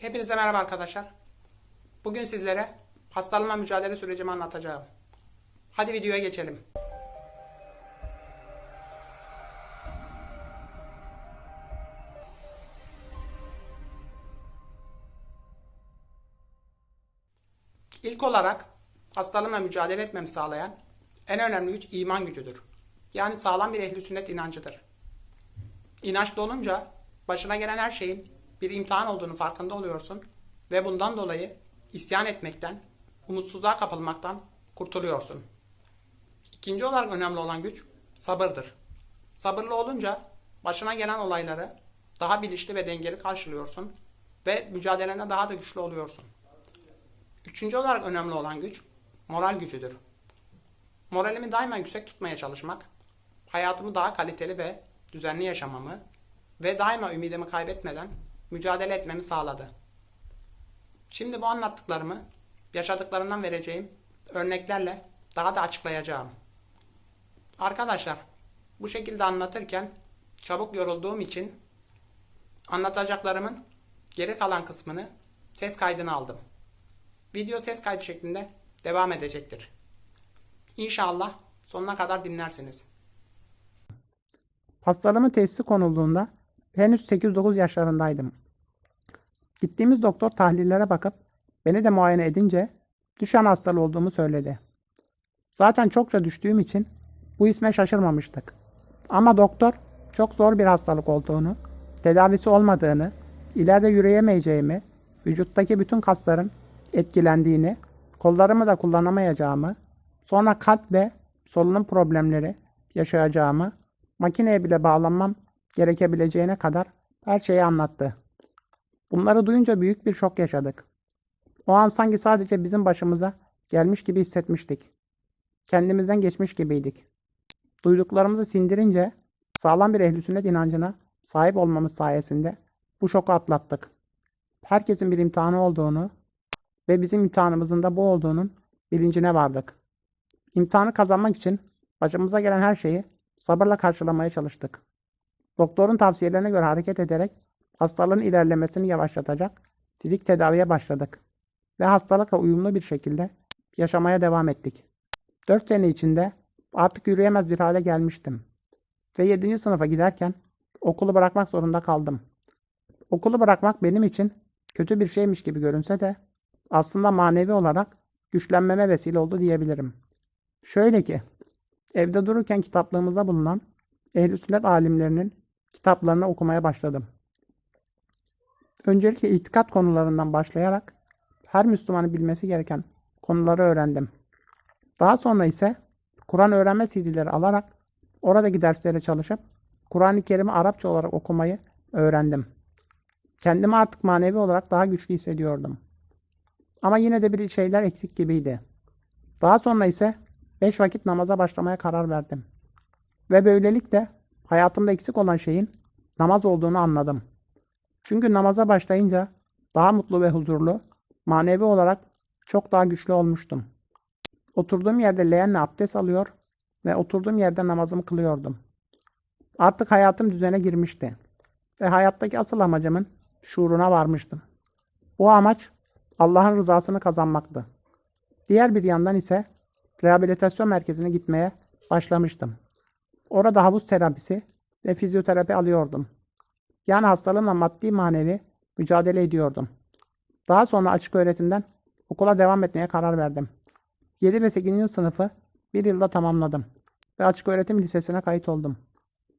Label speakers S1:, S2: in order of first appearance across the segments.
S1: Hepinize merhaba arkadaşlar. Bugün sizlere hastalığımla mücadele sürecimi anlatacağım. Hadi videoya geçelim. İlk olarak hastalığımla mücadele etmemi sağlayan en önemli güç iman gücüdür. Yani sağlam bir ehli sünnet inancıdır. İnançlı olunca başına gelen her şeyin bir imtihan olduğunu farkında oluyorsun ve bundan dolayı isyan etmekten, umutsuzluğa kapılmaktan kurtuluyorsun. İkinci olarak önemli olan güç sabırdır. Sabırlı olunca başına gelen olayları daha bilinçli ve dengeli karşılıyorsun ve mücadelende daha da güçlü oluyorsun. Üçüncü olarak önemli olan güç moral gücüdür. Moralimi daima yüksek tutmaya çalışmak, hayatımı daha kaliteli ve düzenli yaşamamı ve daima ümidimi kaybetmeden mücadele etmemi sağladı. Şimdi bu anlattıklarımı yaşadıklarından vereceğim örneklerle daha da açıklayacağım. Arkadaşlar, bu şekilde anlatırken çabuk yorulduğum için anlatacaklarımın geri kalan kısmını ses kaydına aldım. Video ses kaydı şeklinde devam edecektir. İnşallah sonuna kadar dinlersiniz. Hastalığımın teşhisi konulduğunda henüz 8-9 yaşlarındaydım. Gittiğimiz doktor tahlillere bakıp beni de muayene edince düşen hastalığı olduğumu söyledi. Zaten çokça düştüğüm için bu isme şaşırmamıştık. Ama doktor çok zor bir hastalık olduğunu, tedavisi olmadığını, ileride yürüyemeyeceğimi, vücuttaki bütün kasların etkilendiğini, kollarımı da kullanamayacağımı, sonra kalp ve solunum problemleri yaşayacağımı, makineye bile bağlanmam gerekebileceğine kadar her şeyi anlattı. Bunları duyunca büyük bir şok yaşadık. O an sanki sadece bizim başımıza gelmiş gibi hissetmiştik. Kendimizden geçmiş gibiydik. Duyduklarımızı sindirince sağlam bir ehl sünnet inancına sahip olmamız sayesinde bu şoku atlattık. Herkesin bir imtihanı olduğunu ve bizim imtihanımızın da bu olduğunun bilincine vardık. İmtihanı kazanmak için başımıza gelen her şeyi sabırla karşılamaya çalıştık. Doktorun tavsiyelerine göre hareket ederek hastalığın ilerlemesini yavaşlatacak fizik tedaviye başladık ve hastalıkla uyumlu bir şekilde yaşamaya devam ettik. 4 sene içinde artık yürüyemez bir hale gelmiştim ve 7. sınıfa giderken okulu bırakmak zorunda kaldım. Okulu bırakmak benim için kötü bir şeymiş gibi görünse de aslında manevi olarak güçlenmeme vesile oldu diyebilirim. Şöyle ki, evde dururken kitaplığımızda bulunan ehl sünnet alimlerinin kitaplarını okumaya başladım. Öncelikle itikat konularından başlayarak her Müslümanın bilmesi gereken konuları öğrendim. Daha sonra ise Kur'an öğrenme CD'leri alarak oradaki derslere çalışıp Kur'an-ı Kerim'i Arapça olarak okumayı öğrendim. Kendimi artık manevi olarak daha güçlü hissediyordum. Ama yine de bir şeyler eksik gibiydi. Daha sonra ise beş vakit namaza başlamaya karar verdim. Ve böylelikle hayatımda eksik olan şeyin namaz olduğunu anladım. Çünkü namaza başlayınca daha mutlu ve huzurlu, manevi olarak çok daha güçlü olmuştum. Oturduğum yerde leğenle abdest alıyor ve oturduğum yerde namazımı kılıyordum. Artık hayatım düzene girmişti ve hayattaki asıl amacımın şuuruna varmıştım. Bu amaç Allah'ın rızasını kazanmaktı. Diğer bir yandan ise rehabilitasyon merkezine gitmeye başlamıştım. Orada havuz terapisi ve fizyoterapi alıyordum. Yani hastalığımla maddi manevi mücadele ediyordum. Daha sonra açık öğretimden okula devam etmeye karar verdim. 7 ve 8. sınıfı bir yılda tamamladım ve açık öğretim lisesine kayıt oldum.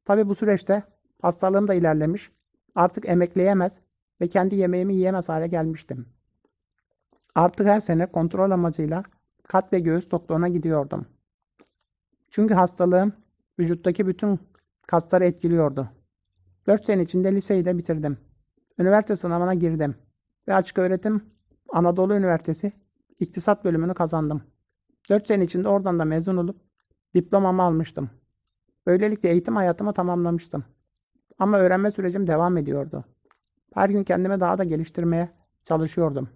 S1: Tabi bu süreçte hastalığım da ilerlemiş, artık emekleyemez ve kendi yemeğimi yiyemez hale gelmiştim. Artık her sene kontrol amacıyla kalp ve göğüs doktoruna gidiyordum. Çünkü hastalığım vücuttaki bütün kasları etkiliyordu. 4 sene içinde liseyi de bitirdim. Üniversite sınavına girdim ve açık öğretim Anadolu Üniversitesi İktisat bölümünü kazandım. 4 sene içinde oradan da mezun olup diplomamı almıştım. Böylelikle eğitim hayatımı tamamlamıştım. Ama öğrenme sürecim devam ediyordu. Her gün kendimi daha da geliştirmeye çalışıyordum.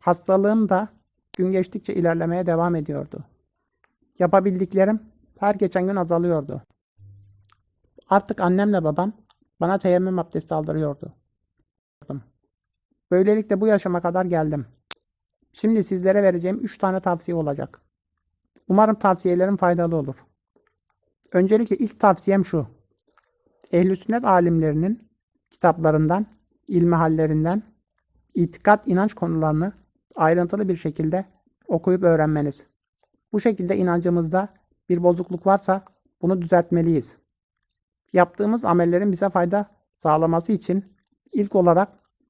S1: Hastalığım da gün geçtikçe ilerlemeye devam ediyordu. Yapabildiklerim her geçen gün azalıyordu. Artık annemle babam bana teyemmüm abdesti aldırıyordu. Böylelikle bu yaşama kadar geldim. Şimdi sizlere vereceğim 3 tane tavsiye olacak. Umarım tavsiyelerim faydalı olur. Öncelikle ilk tavsiyem şu. Ehl-i sünnet alimlerinin kitaplarından, ilmihallerinden, itikat inanç konularını ayrıntılı bir şekilde okuyup öğrenmeniz. Bu şekilde inancımızda bir bozukluk varsa bunu düzeltmeliyiz. Yaptığımız amellerin bize fayda sağlaması için ilk olarak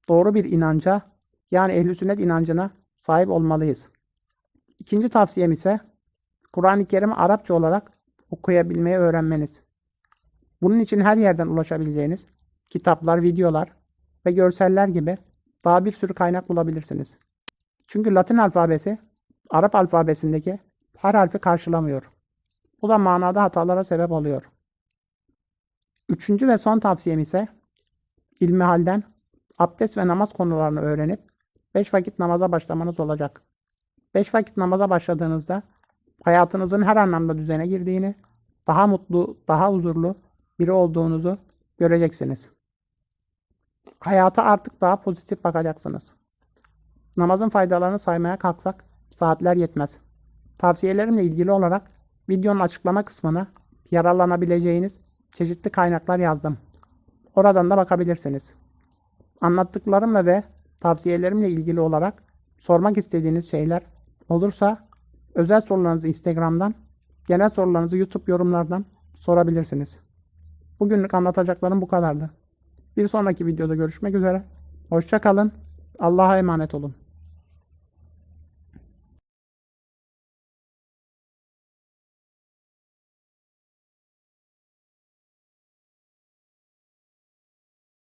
S1: doğru bir inanca yani ehl sünnet inancına sahip olmalıyız. İkinci tavsiyem ise Kur'an-ı Kerim'i Arapça olarak okuyabilmeyi öğrenmeniz. Bunun için her yerden ulaşabileceğiniz kitaplar, videolar ve görseller gibi daha bir sürü kaynak bulabilirsiniz. Çünkü Latin alfabesi Arap alfabesindeki her harfi karşılamıyor. Bu da manada hatalara sebep oluyor. Üçüncü ve son tavsiyem ise ilmihalden abdest ve namaz konularını öğrenip 5 vakit namaza başlamanız olacak. 5 vakit namaza başladığınızda hayatınızın her anlamda düzene girdiğini, daha mutlu, daha huzurlu biri olduğunuzu göreceksiniz. Hayata artık daha pozitif bakacaksınız. Namazın faydalarını saymaya kalksak saatler yetmez. Tavsiyelerimle ilgili olarak videonun açıklama kısmına yararlanabileceğiniz çeşitli kaynaklar yazdım. Oradan da bakabilirsiniz. Anlattıklarımla ve tavsiyelerimle ilgili olarak sormak istediğiniz şeyler olursa özel sorularınızı Instagram'dan, genel sorularınızı YouTube yorumlardan sorabilirsiniz. Bugünlük anlatacaklarım bu kadardı. Bir sonraki videoda görüşmek üzere. Hoşça kalın. Allah'a emanet olun.